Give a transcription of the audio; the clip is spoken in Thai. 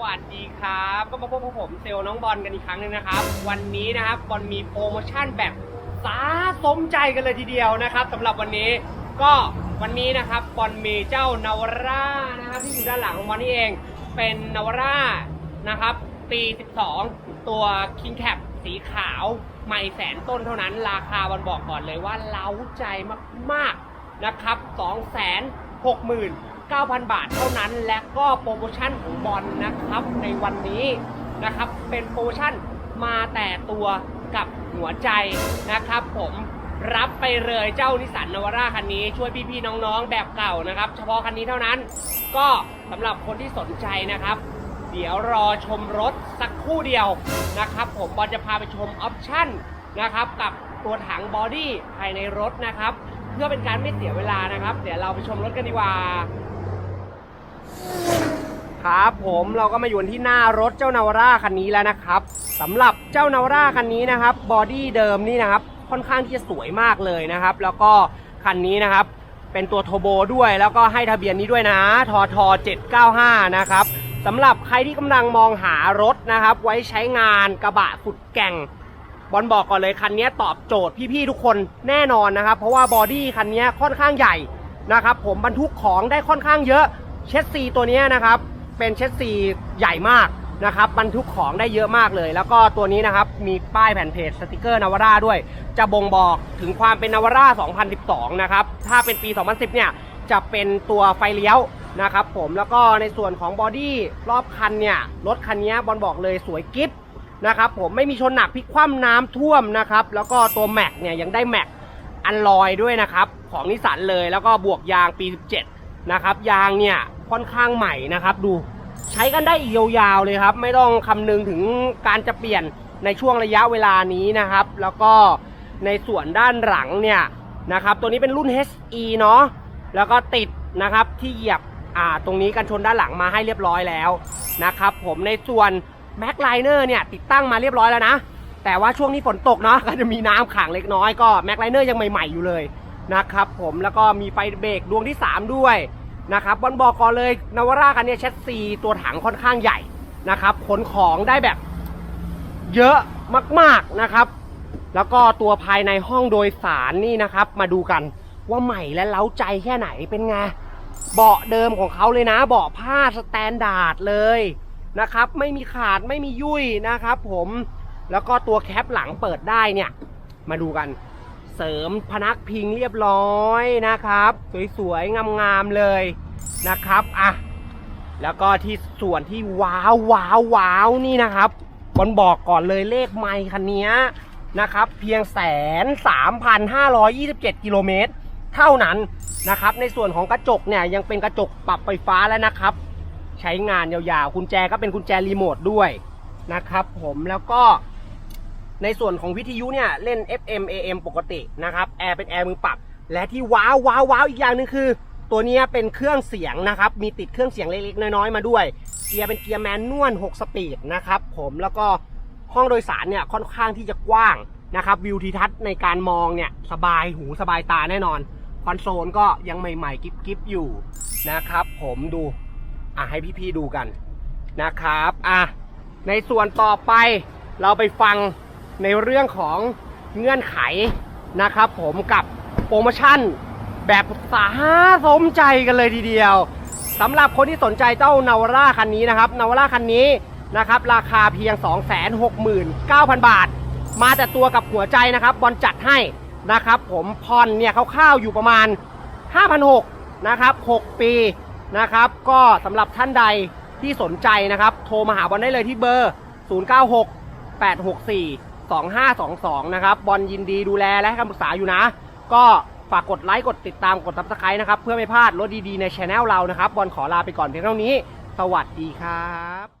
วัสดีครับ ก็มาพบกับผมเซลน้องบอลกันอีกครั้งหนึงนะครับ วันนี้นะครับบอลมีโปรโมชั่นแบบสาสมใจกันเลยทีเดียวนะครับสำหรับวันนี้ก็วันนี้นะครับบอลมีเจ้านาวาร่านะครับที่อยู่ด้านหลังของบอลนี่เองเป็นนาวาร่านะครับปี 12 ตัว King Cap สีขาวใหม่แสนต้นเท่านั้น ราคาบอลบอกก่อนเลยว่าเล้าใจมากๆนะครับ2 6 9 0 0 0 บาทเท่านั้น และก็โปรโมชั่นของบอลนะครับในวันนี้นะครับ เป็นโปรโมชั่นมาแต่ตัวกับหัวใจนะครับผมรับไปเลยเจ้านิสันนวาร่าคันนี้ช่วยพี่ๆน้องๆแบบเก่านะครับ เฉพาะคันนี้เท่านั้น ก็สำหรับคนที่สนใจนะครับ เดี๋ยวรอชมรถสักคู่เดียวนะครับ ผมบอลจะพาไปชมออปชั่นนะครับ กับตัวถังบอดี้ภายในรถนะครับ เพื่อเป็นการไม่เสียเวลานะครับ เดี๋ยวเราไปชมรถกันดีกว่า ครับผมเราก็มาอยู่ที่หน้ารถเจ้านาวาร่าคันนี้แล้วนะครับสำหรับเจ้านาวาร่าคันนี้นะครับบอดี้เดิมนี่นะครับค่อนข้างที่จะสวยมากเลยนะครับ แล้วก็คันนี้นะครับเป็นตัวโทโบด้วยแล้วก็ให้ทะเบียนนี้ด้วยนะทอท795 นะครับสำหรับใครที่กำลังมองหารถนะครับ ไว้ใช้งานกระบะสุดแก่ง บอลบอกก่อนเลยคันนี้ตอบโจทย์พี่ๆทุกคนแน่นอนนะครับ เพราะว่าบอดี้คันนี้ค่อนข้างใหญ่นะครับ ผมบรรทุกของได้ค่อนข้างเยอะ เชสซีตัวนี้นะครับ เป็นเชสซีใหญ่มากนะครับบรรทุกของได้เยอะมากเลย แล้วก็ตัวนี้นะครับ มีป้ายแผ่นเพจสติกเกอร์นาวาร่าด้วย จะบ่งบอกถึงความเป็นนาวาร่า 2012 นะครับ ถ้าเป็นปี 2010 เนี่ย จะเป็นตัวไฟเลี้ยวนะครับผมแล้วก็ในส่วนของบอดี้รอบคันเนี่ย รถคันนี้บอลบอกเลยสวยกิ๊บ นะครับผมไม่มีชนหนักพลิกคว่ำน้ำท่วมนะครับแล้วก็ตัวแม็กเนี่ยยังได้แม็กอันลอยด้วยนะครับของนิสสันเลยแล้วก็บวกยางปี 17 นะครับยางเนี่ยค่อนข้างใหม่นะครับดูใช้กันได้อีกยาวๆเลยครับ ไม่ต้องคำนึงถึงการจะเปลี่ยนในช่วงระยะเวลานี้นะครับ แล้วก็ในส่วนด้านหลังเนี่ยนะครับตัวนี้เป็นรุ่น HE เนาะแล้วก็ติดนะครับที่เหยียบอ่าตรงนี้กันชนด้านหลังมาให้เรียบร้อยแล้วนะครับผมในส่วน แม็กไลเนอร์เนี่ยติดตั้งมาเรียบร้อยแล้วนะ แต่ว่าช่วงนี้ฝนตกเนาะก็จะมีน้ำขังเล็กน้อยก็แม็กไลเนอร์ยังใหม่ๆอยู่เลยนะครับผมแล้วก็มีไฟเบรกดวงที่ 3 ด้วยนะครับบอลบอกก่อนเลยนาวาร่าคันนี้แชสซีตัวถังค่อนข้างใหญ่นะครับขนของได้แบบเยอะมากๆนะครับ แล้วก็ตัวภายในห้องโดยสารนี่นะครับ มาดูกันว่าใหม่และเล้าใจแค่ไหนเป็นไงเบาะเดิมของเขาเลยนะ เบาะผ้าสแตนดาร์ดเลย นะครับ ไม่มีขาดไม่มียุ่ยนะครับ ผมแล้วก็ตัวแคปหลังเปิดได้เนี่ย มาดูกัน เสริมพนักพิงเรียบร้อยนะครับ สวยๆงามๆเลยนะครับอะแล้วก็ที่ส่วนที่ว้าวว้าวว้าวนี่นะครับบอลบอกก่อนเลยเลขไมค์คันนี้นะครับ เพียงแสนสามพันห้าร้อยยี่สิบเจ็ดกิโลเมตรเท่านั้นนะครับ ในส่วนของกระจกเนี่ยยังเป็นกระจกปรับไฟฟ้าแล้วนะครับ ใช้งานยาวๆกุญแจก็เป็นกุญแจรีโมทด้วยนะครับผมแล้วก็ในส่วนของวิทยุเนี่ยเล่น FM AM ปกตินะครับแอร์เป็นแอร์มือปรับ และที่ว้าวว้าวว้าวอีกอย่างหนึ่งคือ ตัวนี้เป็นเครื่องเสียงนะครับ มีติดเครื่องเสียงเล็กๆน้อยๆมาด้วย เกียร์เป็นเกียร์แมนนวล 6 สปีดนะครับผมแล้วก็ห้องโดยสารเนี่ยค่อนข้างที่จะกว้างนะครับวิวทิวทัศน์ในการมองเนี่ยสบายหูสบายตาแน่นอน คอนโซลก็ยังใหม่ๆกิ๊บๆอยู่นะครับผมดู อะให้พี่ๆดูกันนะครับอะในส่วนต่อไปเราไปฟังในเรื่องของเงื่อนไขนะครับ ผมกับโปรโมชั่นแบบสาสมใจกันเลยทีเดียวสำหรับคนที่สนใจเจ้านาวร่าคันนี้นะครับนาวร่าคันนี้นะครับราคาเพียง 269,000 บาท มาแต่ตัวกับหัวใจนะครับบอลจัดให้นะครับ ผมพอนเนี่ยคร่าวๆอยู่ประมาณ 5,600นะครับ 6 ปี นะครับ ก็สำหรับท่านใดที่สนใจนะครับ โทรมาหาบอลได้เลยที่เบอร์ 096 864 2522 นะครับ บอลยินดีดูแลและให้คำปรึกษาอยู่นะ ก็ฝากกดไลค์กดติดตามกดซับสไครต์นะครับ เพื่อไม่พลาดรถดีๆในช anel เรานะครับ บอลขอลาไปก่อนเพียงเท่านี้ สวัสดีครับ